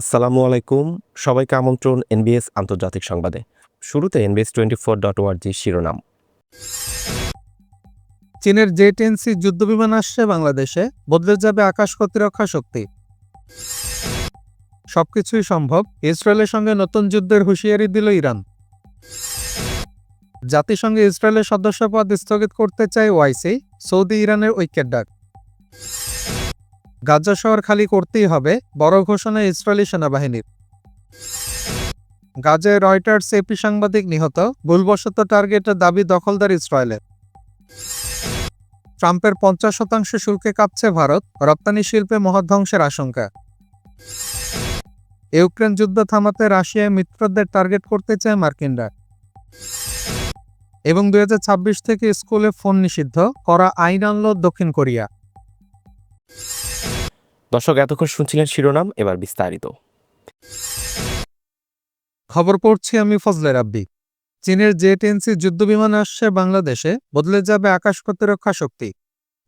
আসসালামু আলাইকুম। সবাইকে আমন্ত্রণ এনবিএস আন্তর্জাতিক সংবাদে। শুরুতে এনবিএস টোয়েন্টি ফোর ডট ওয়ার্জি শিরোনাম। চীনের জে টেনসি যুদ্ধবিমান আসছে বাংলাদেশে। বদলে যাবে আকাশ প্রতিরক্ষা শক্তি। সবকিছুই সম্ভব। ইসরায়েলের সঙ্গে নতুন যুদ্ধের হুঁশিয়ারি দিল ইরান। জাতিসংঘে ইসরায়েলের সদস্যপদ স্থগিত করতে চায় ওয়াইসি সৌদি ইরানের ঐক্যের ডাক। গাজা শহর খালি করতেই হবে, বড় ঘোষণা ইসরায়েলি সেনাবাহিনীর। গাজায় রয়টার্স এপি সাংবাদিক নিহত, ভুলবশত টার্গেটের দাবি দখলদার ইসরায়েলের। ট্রাম্পের পঞ্চাশ শতাংশ শুল্কে কাঁপছে ভারত, রপ্তানি শিল্পে মহধ্বংসের আশঙ্কা। ইউক্রেন যুদ্ধ থামাতে রাশিয়ায় মিত্রদের টার্গেট করতে চায় মার্কিনরা। এবং দু হাজার ছাব্বিশ থেকে স্কুলে ফোন নিষিদ্ধ, করা আইন আনল দক্ষিণ কোরিয়া। দর্শক, এতক্ষণ শুনছিলেন শিরোনাম, এবার বিস্তারিত। খবর পড়ছি আমি ফজলে রাব্বি। চীনের জে টেনসি যুদ্ধবিমান আসছে বাংলাদেশে, বদলে যাবে আকাশ প্রতিরক্ষা শক্তি।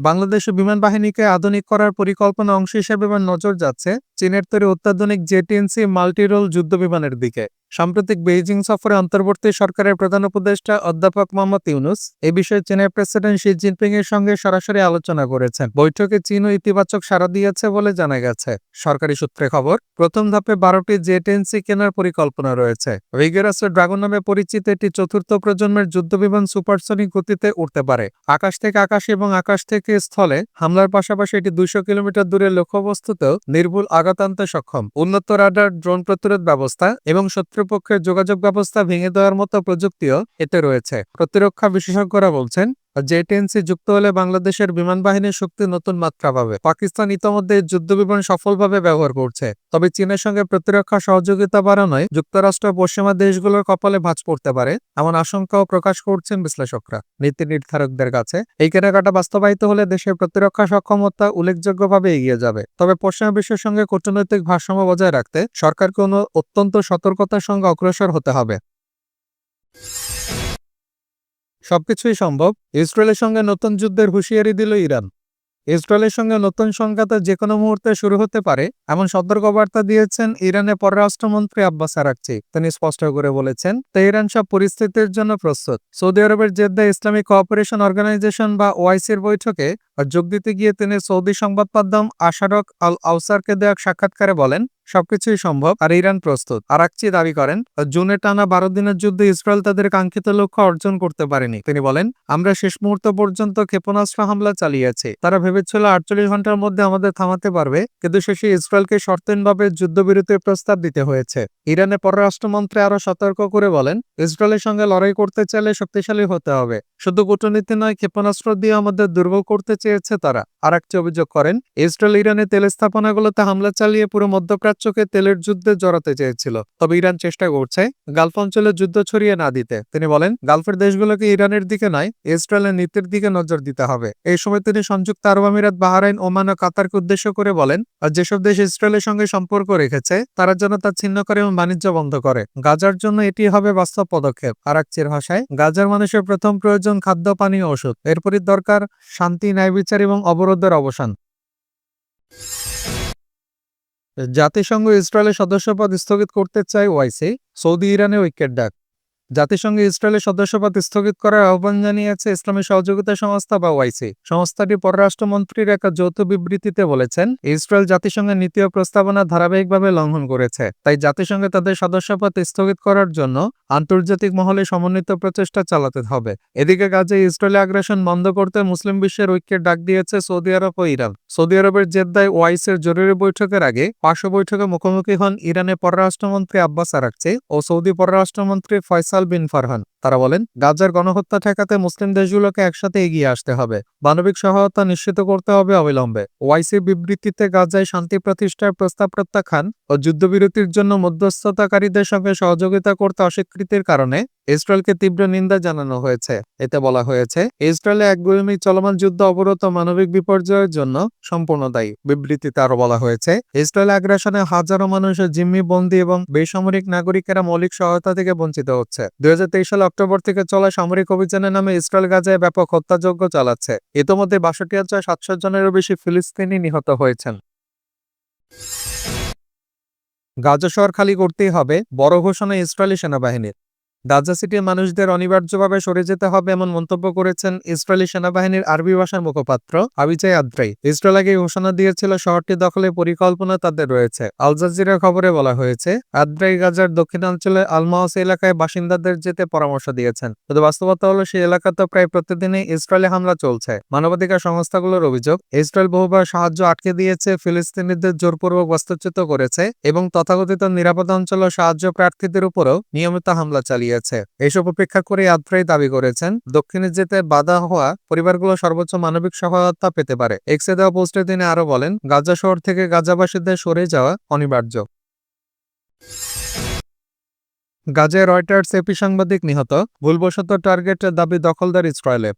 বাংলাদেশে বিমান বাহিনীকে আধুনিক করার পরিকল্পনা অংশ হিসেবে এবার নজর যাচ্ছে চীনের তৈরি অত্যাধুনিক জেটিএনসি মাল্টিরোল যুদ্ধবিমানের দিকে। সাম্প্রতিক বেইজিং সফরে অন্তর্বর্তী সরকারের প্রধান উপদেষ্টা অধ্যাপক মোহাম্মদ ইউনুস এ বিষয়ে চীনের প্রেসিডেন্ট শি জিনপিং এর সঙ্গে সরাসরি আলোচনা করেছেন। বৈঠকে চীনও ইতিবাচক সাড়া দিয়েছে বলে জানা গেছে। সরকারি সূত্রে খবর, প্রথম ধাপে বারোটি জে টেনসি কেনার পরিকল্পনা রয়েছে। ভিগেরাসের ড্রাগন নামে পরিচিত এটি চতুর্থ প্রজন্মের যুদ্ধবিমান সুপারসনিক গতিতে উঠতে পারে। আকাশ থেকে আকাশ এবং আকাশ থেকে স্থলে হামলার পাশাপাশি এটি দুইশো কিলোমিটার দূরে লক্ষ্যবস্তুতেও নির্ভুল আঘাত আনতে সক্ষম। উন্নত রাডার, ড্রোন প্রতিরোধ ব্যবস্থা এবং শত্রুপক্ষের যোগাযোগ ব্যবস্থা ভেঙে দেওয়ার মতো প্রযুক্তিও এতে রয়েছে। প্রতিরক্ষা বিশেষজ্ঞরা বলছেন জে টেনসি যুক্ত হলে বাংলাদেশের বিমান বাহিনীর শক্তি নতুন মাত্রা পাবে। পাকিস্তান ইতোমধ্যে যুদ্ধবিমান সফলভাবে ব্যবহার করছে। তবে চীনের সঙ্গে প্রতিরক্ষা সহযোগিতা বাড়ানোয় যুক্তরাষ্ট্র পশ্চিমা দেশগুলোর কপালে ভাঁজ পড়তে পারে, এমন আশঙ্কাও প্রকাশ করছেন বিশ্লেষকরা। নীতি নির্ধারকদের কাছে এই কেনাকাটা বাস্তবায়িত হলে দেশের প্রতিরক্ষা সক্ষমতা উল্লেখযোগ্যভাবে এগিয়ে যাবে। তবে পশ্চিমা বিশ্বের সঙ্গে কূটনৈতিক ভারসাম্য বজায় রাখতে সরকারকে অত্যন্ত সতর্কতার সঙ্গে অগ্রসর হতে হবে। সবকিছুই সম্ভব। ইসরায়েলের সঙ্গে নতুন যুদ্ধের হুঁশিয়ারি দিল ইরান। ইসরায়েলের সঙ্গে নতুন সংঘাত যে কোনো মুহূর্তে শুরু হতে পারে, এমন সতর্কবার্তা দিয়েছেন ইরানের পররাষ্ট্রমন্ত্রী আব্বাস আরাকচি। তিনি স্পষ্ট করে বলেছেন তেহরান সব পরিস্থিতির জন্য প্রস্তুত। সৌদি আরবের জেদ্দা ইসলামিক কোঅপারেশন অর্গানাইজেশন বা ওআইসির বৈঠকে যোগ দিতে গিয়ে তিনি সৌদি সংবাদ মাধ্যম আশারক আল আউসারকে দেওয়া সাক্ষাৎকারে বলেন, সবকিছুই সম্ভব আর ইরান প্রস্তুত। আরাকচি দাবি করেন, জুনে টানা বারো দিনের যুদ্ধে ইসরায়েল তাদের কাঙ্ক্ষিত লক্ষ্য অর্জন করতে পারেনি। তিনি বলেন, আমরা শেষ মুহূর্ত পর্যন্ত ক্ষেপণাস্ত্র হামলা চালিয়েছি তারা ভেবেছিল আটচল্লিশ ঘণ্টার মধ্যে আমাদের থামাতে পারবে, কিন্তু শেষে ইসরায়েলকে শর্তহীনভাবে যুদ্ধবিরতির প্রস্তাব দিতে হয়েছে। ইরানের পররাষ্ট্রমন্ত্রী আরও সতর্ক করে বলেন, ইসরায়েলের সঙ্গে লড়াই করতে চাইলে শক্তিশালী হতে হবে। শুধু কূটনীতি নয়, ক্ষেপণাস্ত্র দিয়ে আমাদের দুর্বল করতে চেয়েছে তারা। আরাকচি অভিযোগ করেন, ইসরায়েল ইরানের তেল স্থাপনাগুলোতে হামলা চালিয়ে পুরো মধ্যপ্রাচ্যকে তেলের যুদ্ধে জড়াতে চেয়েছিল। তবে ইরান চেষ্টা করছে গালফ অঞ্চলে যুদ্ধ ছড়িয়ে না দিতে। তিনি বলেন, গালফের দেশগুলোকে ইরানের দিকে নয়, ইসরায়েলের নীতির দিকে নজর দিতে হবে। এই সময় তিনি সংযুক্ত আরব আমিরাত, বাহারাইন, ওমান ও কাতারকে উদ্দেশ্য করে বলেন, আর যেসব দেশ ইসরায়েলের সঙ্গে সম্পর্ক রেখেছে, তারা যেন তা ছিন্ন করে এবং বাণিজ্য বন্ধ করে। গাজার জন্য এটি হবে বাস্তব পদক্ষেপ। আরাকচির ভাষায়, গাজার মানুষের প্রথম প্রয়োজন খাদ্য, পানি ওষুধ। এরপরই দরকার শান্তি, ন্যায় বিচার এবং অবরোধের অবসান। জাতিসংঘ ইসরায়েলের সদস্যপদ স্থগিত করতে চায় ওয়াইসি, সৌদি ইরানে ঐক্যের ডাক। জাতিসংঘ ইসরায়েলের সদস্যপদ স্থগিত করার আহ্বান জানিয়েছে ইসলামী সহযোগিতা সংস্থা বা ওয়াইসি। সংস্থাটি পররাষ্ট্রমন্ত্রীর এক যৌথ বিবৃতিতে বলেছেন, ইসরায়েল জাতিসংঘের নীতি ও প্রস্তাবনা ধারাবাহিকভাবে লঙ্ঘন করেছে, তাই জাতিসংঘে তাদের সদস্যপদ স্থগিত করার জন্য আন্তর্জাতিক মহলে সমন্বিত প্রচেষ্টা চালাতে হবে। এদিকে গাজে ইসরায়েলি আগ্রাসন বন্ধ করতে মুসলিম বিশ্বের ঐক্যের ডাক দিয়েছে সৌদি আরব ও ইরান। সৌদি আরবের জেদ্দায় ওয়াইসের জরুরি বৈঠকের আগে পার্শ্ব বৈঠকে মুখোমুখি হন ইরানের পররাষ্ট্রমন্ত্রী আব্বাস আরাকচি ও সৌদি পররাষ্ট্রমন্ত্রী ফয়সাল বিন ফারহান। তারা বলেন গাজার গণহত্যা ঠেকাতে মুসলিম দেশগুলোকে একসাথে এগিয়ে আসতে হবে। মানবিক সহায়তা নিশ্চিত করতে হবে অবিলম্বে। ওয়াইসির বিবৃতিতে গাজায় শান্তি প্রতিষ্ঠার প্রস্তাব প্রত্যাখ্যান ও যুদ্ধবিরতির জন্য মধ্যস্থতাকারীদের সঙ্গে সহযোগিতা করতে অস্বীকৃতির কারণে ইসরায়েলকে তীব্র নিন্দা জানানো হয়েছে। এতে বলা হয়েছে, ইসরায়েলে একগুমি চলমান যুদ্ধ অবরত মানবিক বিপর্যয়ের জন্য সম্পূর্ণ দায়ী। বিবৃতিতে আরও বলা হয়েছে, ইসরায়েল আগ্রাসনে হাজারো মানুষ জিম্মি, বন্দী এবং বেসামরিক নাগরিকেরা মৌলিক সহায়তা থেকে বঞ্চিত হচ্ছে। দুই সালে অক্টোবর থেকে চলা সামরিক অভিযানের নামে ইসরায়েল গাজায় ব্যাপক হত্যাযজ্ঞ চালাচ্ছে। ইতোমধ্যে বাষট্টি হাজার সাতশো জনেরও বেশি ফিলিস্তিনি নিহত হয়েছেন। গাজা শহর খালি করতেই হবে, বড় ঘোষণা ইসরায়েলি সেনাবাহিনীর। গাজা সিটির মানুষদের অনিবার্যভাবে সরে যেতে হবে এমন মন্তব্য করেছেন ইসরায়েলি সেনাবাহিনীর আরবি ভাষার মুখপাত্র আবিচাই আদ্রাই। ইসরায়েল আগে ঘোষণা দিয়েছিল শহরটি দখলের পরিকল্পনা তাদের রয়েছে। আল জাজিরার খবরে বলা হয়েছে, আদ্রাই গাজার দক্ষিণাঞ্চলে আলমাওস এলাকায় বাসিন্দাদের যেতে পরামর্শ দিয়েছেন। কিন্তু বাস্তবতা হলো, সেই এলাকাতে প্রায় প্রতিদিনই ইসরায়েলি হামলা চলছে। মানবাধিকার সংস্থাগুলোর অভিযোগ, ইসরায়েল বহুবার সাহায্য আটকে দিয়েছে, ফিলিস্তিনিদের জোরপূর্বক বাস্তুচ্যুত করেছে এবং তথাকথিত নিরাপদ অঞ্চল সাহায্য প্রার্থীদের উপরও নিয়মিত হামলা চালিয়েছে। এইসব উপেক্ষা করে আদ্রাই দাবি করেছেন, দক্ষিণে যেতে বাধা হওয়া পরিবারগুলো সর্বোচ্চ মানবিক সহায়তা পেতে পারে। এক্সে দেওয়া পোস্টে তিনি আরও বলেন, গাজা শহর থেকে গাজাবাসীদের সরে যাওয়া অনিবার্য। গাজায় রয়টার্স এপি সাংবাদিক নিহত, ভুলবশত টার্গেটের দাবি দখলদার ইসরায়েলের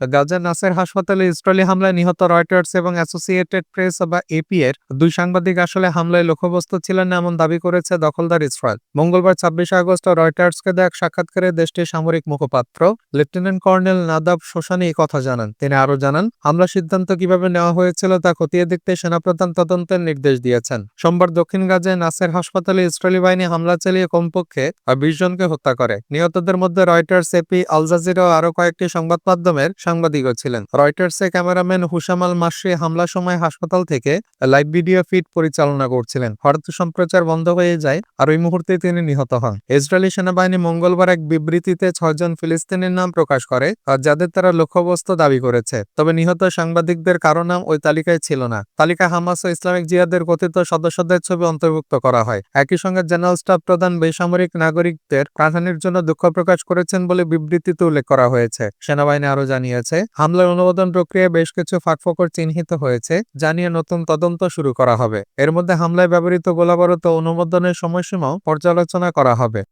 গাজার নাসের হাসপাতালে ইসরায়েলি হামলায় নিহত রয়টার্স এবং অ্যাসোসিয়েটেড প্রেস বা এপি এর দুই সাংবাদিক আসলে হামলায় লক্ষ্যবস্তু ছিলেন না এমন দাবি করেছে দখলদার ইসরায়েল। মঙ্গলবার ছাব্বিশে আগস্ট রয়টার্সকে দেয়া এক সাক্ষাৎকারে দেশটির সামরিক মুখপাত্র, লেফটেন্যান্ট কর্নেল নাদাব শোসানি এই কথা জানান। তিনি আরও জানান, হামলা সিদ্ধান্ত কীভাবে নেওয়া হয়েছিল তা খতিয়ে দেখতে সেনাপ্রধান তদন্তের নির্দেশ দিয়েছেন। সোমবার দক্ষিণ গাজায় নাসের হাসপাতালে ইসরায়েলি বাহিনী হামলা চালিয়ে কমপক্ষে বিশ জনকে হত্যা করে। নিহতদের মধ্যে রয়টার্স এপি আল জাজিরা ও আরও কয়েকটি সংবাদ মাধ্যমের সাংবাদিকও ছিলেন। রয়টার্সে ক্যামেরাম্যান হুসাম আল মাসরি হামলার সময় হাসপাতাল থেকে লাইভ ভিডিও ফিড পরিচালনা করছিলেন। হঠাৎ সম্প্রচার বন্ধ হয়ে যায় আর ওই মুহূর্তে তিনি নিহত হন। ইসরায়েলি সেনাবাহিনী মঙ্গলবার এক বিবৃতিতে ছয়জন ফিলিস্তিনের নাম প্রকাশ করে যাদের তারা লক্ষ্যবস্তু দাবি করেছে। তবে নিহত সাংবাদিকদের কারও নাম ওই তালিকায় ছিল না। তালিকা হামাস ও ইসলামিক জিহাদের কথিত সদস্যদের ছবি অন্তর্ভুক্ত করা হয়। একই সঙ্গে জেনারেল স্টাফ প্রধান বেসামরিক নাগরিকদের প্রাধান্যের জন্য দুঃখ প্রকাশ করেছেন বলে বিবৃতিতে উল্লেখ করা হয়েছে। সেনাবাহিনী আরও আরও জানিয়েছে, হামলার অনুমোদন প্রক্রিয়ায় বেশ কিছু ফাঁকফোকর চিহ্নিত হয়েছে জানিয়ে নতুন তদন্ত শুরু করা হবে। এর মধ্যে হামলায় ব্যবহৃত গোলাবারুদ অনুমোদনের সময়সীমাও পর্যালোচনা করা হবে।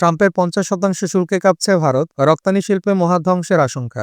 ট্রাম্পের পঞ্চাশ শতাংশ শুল্কে কাঁপছে ভারত, রপ্তানি শিল্পে মহাধ্বংসের আশঙ্কা।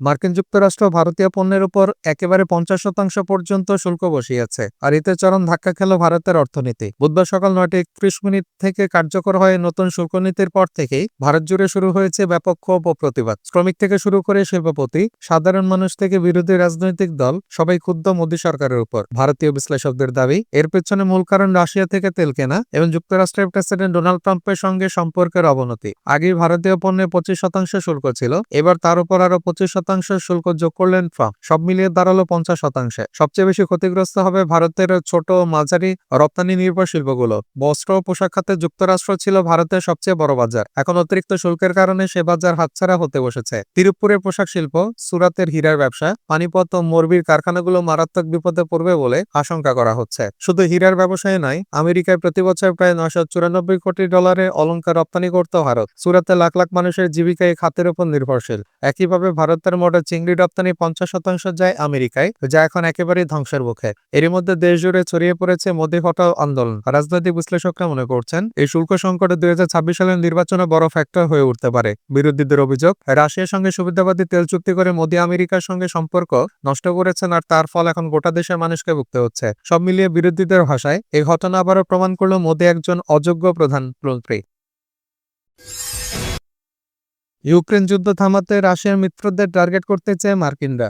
মার্কিন যুক্তরাষ্ট্র ভারতীয় পণ্যের উপর একেবারে পঞ্চাশ শতাংশ পর্যন্ত শুল্ক বসিয়েছে, আর এতে চরম ধাক্কা খেল ভারতের অর্থনীতি। বুধবার সকাল নয়টা একত্রিশ মিনিট থেকে কার্যকর হয়ে নতুন শুল্ক নীতির পর থেকেই ভারত জুড়ে শুরু হয়েছে ব্যাপক ক্ষোভ ও প্রতিবাদ। শ্রমিক থেকে শুরু করে শিল্পপতি, সাধারণ মানুষ থেকে বিরোধী রাজনৈতিক দল, সবাই ক্ষুব্ধ মোদী সরকারের উপর। ভারতীয় বিশ্লেষকদের দাবি, এর পেছনে মূল কারণ রাশিয়া থেকে তেল কেনা এবং যুক্তরাষ্ট্রের প্রেসিডেন্ট ডোনাল্ড ট্রাম্পের সঙ্গে সম্পর্কের অবনতি। আগে ভারতীয় পণ্যে পঁচিশ শতাংশ শুল্ক ছিল, এবার তার উপর আরও পঁচিশ শতাংশ শুল্ক যোগ করলেন ট্রাম্প। সব মিলিয়ে দাঁড়াল পঞ্চাশ শতাংশে। সবচেয়ে বেশি ক্ষতিগ্রস্ত হবে ভারতের ছোট মাঝারি রপ্তানি নির্ভর শিল্পগুলো। বস্ত্র পোশাক খাতে যুক্তরাষ্ট্র ছিল ভারতের সবচেয়ে বড় বাজার। এখন অতিরিক্ত শুল্কের কারণে সে বাজার হাতছাড়া হতে বসেছে। তিরুপুরের পোশাক শিল্প, সুরাতের হীরার ব্যবসা, পানিপথ ও মরবির কারখানাগুলো মারাত্মক বিপদে পড়বে বলে আশঙ্কা করা হচ্ছে। শুধু হীরার ব্যবসায় নয়, আমেরিকায় প্রতি বছর প্রায় নশো চুরানব্বই কোটি ডলারের অলঙ্কার রপ্তানি করত ভারত। সুরাতে লাখ লাখ মানুষের জীবিকা এই খাতের উপর নির্ভরশীল। একইভাবে ভারতের মোট চিংড়ি রপ্তানি পঞ্চাশ শতাংশ যায় আমেরিকায়, যা এখন একেবারেই ধ্বংসের মুখে। এরই মধ্যে দেশ জুড়ে ছড়িয়ে পড়েছে মোদি হটাও আন্দোলন। রাজনৈতিক বিশ্লেষকরা মনে করছেন, এই শুল্ক সংকটে দুই হাজার সালের নির্বাচনে বড় ফ্যাক্টর হয়ে উঠতে পারে। বিরোধীদের অভিযোগ, রাশিয়ার সঙ্গে সুবিধাবাদী তেল চুক্তি করে মোদি আমেরিকার সঙ্গে সম্পর্ক নষ্ট করেছেন আর তার ফল এখন গোটা দেশের মানুষকে ভুগতে হচ্ছে। সব মিলিয়ে বিরোধীদের ভাষায়, এই ঘটনা আবারও প্রমাণ করল মোদি একজন অযোগ্য প্রধানমন্ত্রী। ইউক্রেন যুদ্ধ থামাতে রাশিয়ার মিত্রদের টার্গেট করতে চায় মার্কিনরা।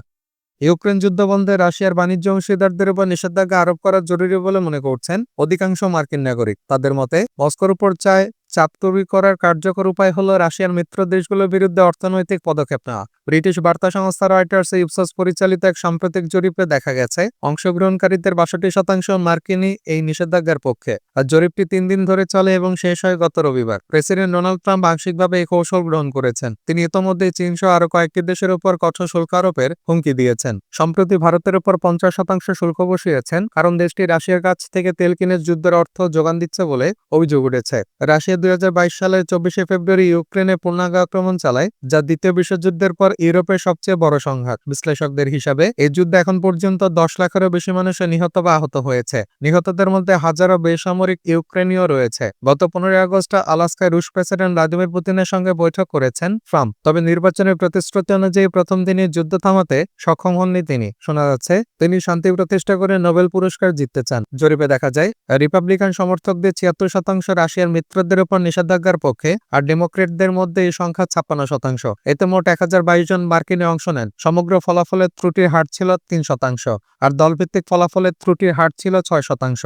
ইউক্রেন যুদ্ধ বন্ধে রাশিয়ার বাণিজ্য অংশীদারদের উপর নিষেধাজ্ঞা আরোপ করা জরুরি বলে মনে করছেন অধিকাংশ মার্কিন নাগরিক। তাদের মতে, মস্কোর উপর চায় চাপ তৈরি করার কার্যকর উপায় হলো রাশিয়ার মিত্র দেশগুলোর বিরুদ্ধে অর্থনৈতিক পদক্ষেপ নেওয়া। ব্রিটিশ বার্তা সংস্থা রয়টার্স ইপসস পরিচালিত এক সাম্প্রতিক জরিপে দেখা গেছে, অংশগ্রহণকারীদের বাষট্টি শতাংশ মার্কিনী এই নিষেধাজ্ঞার পক্ষে। আর জরিপটি তিন দিন ধরে চলে এবং শেষ হয় গত রবিবার। প্রেসিডেন্ট ডোনাল্ড ট্রাম্প আংশিকভাবে এই কৌশল গ্রহণ করেছেন। তিনি ইতোমধ্যে চীন সহ আরও কয়েকটি দেশের উপর কঠোর শুল্ক আরোপের হুমকি দিয়েছেন। সম্প্রতি ভারতের উপর পঞ্চাশ শতাংশ শুল্ক বসিয়েছেন, কারণ দেশটি রাশিয়ার কাছ থেকে তেল কিনে যুদ্ধের অর্থ যোগান দিচ্ছে বলে অভিযোগ উঠেছে। রাশিয়া দুই সালের চব্বিশে ফেব্রুয়ারি ইউক্রেনে পূর্ণাঙ্গ আক্রমণ চালায়, যা দ্বিতীয় বিশ্বযুদ্ধের পর ইউরোপের সবচেয়ে বড় সংঘাত। বিশ্লেষকদের হিসাবে এই যুদ্ধে এখন পর্যন্ত দশ লাখেরও বেশি মানুষের নিহত বা আহত হয়েছে। নিহতদের মধ্যে হাজারো বেসামরিক ইউক্রেনীয় রয়েছে। গত পনেরোই আগস্ট আলাস্কায় রুশ প্রেসিডেন্ট ভ্লাদিমির পুতিনের সঙ্গে বৈঠক করেছেন ট্রাম্প। তবে নির্বাচনের প্রতিশ্রুতি অনুযায়ী প্রথম দিনই যুদ্ধ থামাতে সক্ষম হননি তিনি। শোনা যাচ্ছে, তিনি শান্তি প্রতিষ্ঠা করে নোবেল পুরস্কার জিততে চান। জরিপে দেখা যায়, রিপাবলিকান সমর্থকদের ছিয়াত্তর শতাংশ রাশিয়ার মিত্রদের উপর নিষেধাজ্ঞার পক্ষে আর ডেমোক্রেটদের মধ্যে এই সংখ্যা ছাপ্পান্ন শতাংশ। এতে মোট এক হাজার বাইশ জন মার্কিনে অংশ নেন। সমগ্র ফলাফলের ত্রুটির হার ছিল তিন শতাংশ, আর দলভিত্তিক ফলাফলের ত্রুটির হার ছিল ছয় শতাংশ।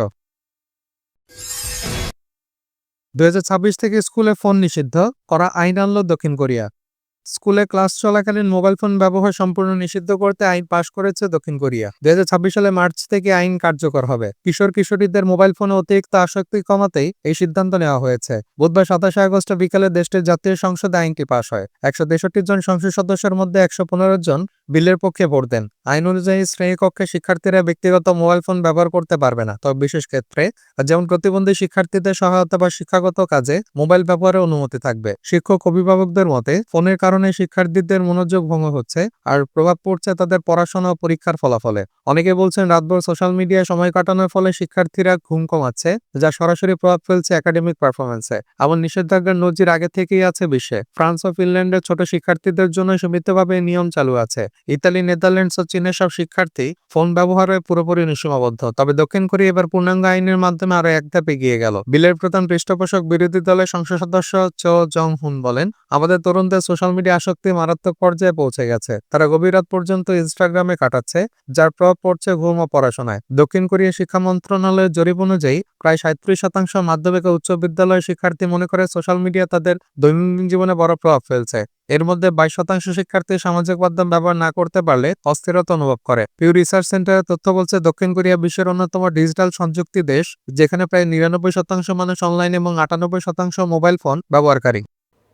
দুই হাজার ছাব্বিশ থেকে স্কুলে ফোন নিষিদ্ধ করা আইন আনল দক্ষিণ কোরিয়া। স্কুলে ক্লাস চলাকালীন মোবাইল ফোন ব্যবহার সম্পূর্ণ নিষিদ্ধ করতে আইন পাশ করেছে দক্ষিণ কোরিয়া। দুই সালে মার্চ থেকে আইন কার্যকর হবে। কিশোর কিশোরীদের মোবাইল ফোনে অতিরিক্ত আসক্তি কমাতেই এই সিদ্ধান্ত নেওয়া হয়েছে। বুধবার সাতাশে আগস্ট বিকালে দেশটির জাতীয় সংসদে আইনটি পাশ হয়। একশো তেষট্টি জন সংসদ সদস্যের মধ্যে একশো পনেরো জন বিলের পক্ষে ভোট দেন। আইন অনুযায়ী শ্রেণীকক্ষে শিক্ষার্থীরা ব্যক্তিগত মোবাইল ফোন ব্যবহার করতে পারবে না। তবে বিশেষ ক্ষেত্রে যেমন প্রতিবন্ধী শিক্ষার্থীদের সহায়তা বা শিক্ষাগত কাজে মোবাইল ব্যবহারের অনুমতি থাকবে। শিক্ষক, অভিভাবকদের মতে, ফোনের কারণে শিক্ষার্থীদের মনোযোগ ভঙ্গ হচ্ছে আর প্রভাব পড়ছে তাদের পড়াশোনা ও পরীক্ষার ফলাফলে। অনেকে বলছেন, রাতভর সোশ্যাল মিডিয়ায় সময় কাটানোর ফলে শিক্ষার্থীরা ঘুম কমাচ্ছে, যা সরাসরি প্রভাব ফেলছে একাডেমিক পারফরমেন্সে এমন নিষেধাজ্ঞার নজির আগে থেকেই আছে বিশ্বে। ফ্রান্স ও ফিনল্যান্ডের ছোট শিক্ষার্থীদের জন্য সীমিতভাবে নিয়ম চালু আছে। ইতালি, নেদারল্যান্ডস ও চীনের সব শিক্ষার্থী ফোন ব্যবহারে পুরোপুরি সীমাবদ্ধ তবে দক্ষিণ কোরিয়া এবার পূর্ণাঙ্গ আইনের মাধ্যমে আরও এক ধাপ এগিয়ে গেল। বিলের প্রধান পৃষ্ঠপোষক বিরোধী দলের সংসদ সদস্য চো জং হুন বলেন আমাদের তরুণদের সোশ্যাল মিডিয়া আসক্তি মারাত্মক পর্যায়ে পৌঁছে গেছে। তারা গভীর রাত পর্যন্ত ইনস্টাগ্রামে কাটাচ্ছে, যার প্রভাব পড়ছে ঘুম ও পড়াশোনায়। দক্ষিণ কোরিয়া শিক্ষা মন্ত্রণালয়ের জরিপ অনুযায়ী, প্রায় সাঁত্রিশ শতাংশ মাধ্যমিক ও উচ্চ বিদ্যালয়ের শিক্ষার্থী মনে করে সোশ্যাল মিডিয়া তাদের দৈনন্দিন জীবনে বড় প্রভাব ফেলছে। এর মধ্যে বাইশ শতাংশ শিক্ষার্থী সামাজিক মাধ্যম ব্যবহার না করতে পারলে অস্থিরতা অনুভব করে। পিউ রিসার্চ সেন্টারের তথ্য বলছে, দক্ষিণ কোরিয়া বিশ্বের অন্যতম ডিজিটাল সংযুক্তি দেশ, যেখানে প্রায় নিরানব্বই শতাংশ মানুষ অনলাইন এবং আটানব্বই শতাংশ মোবাইল ফোন ব্যবহারকারী।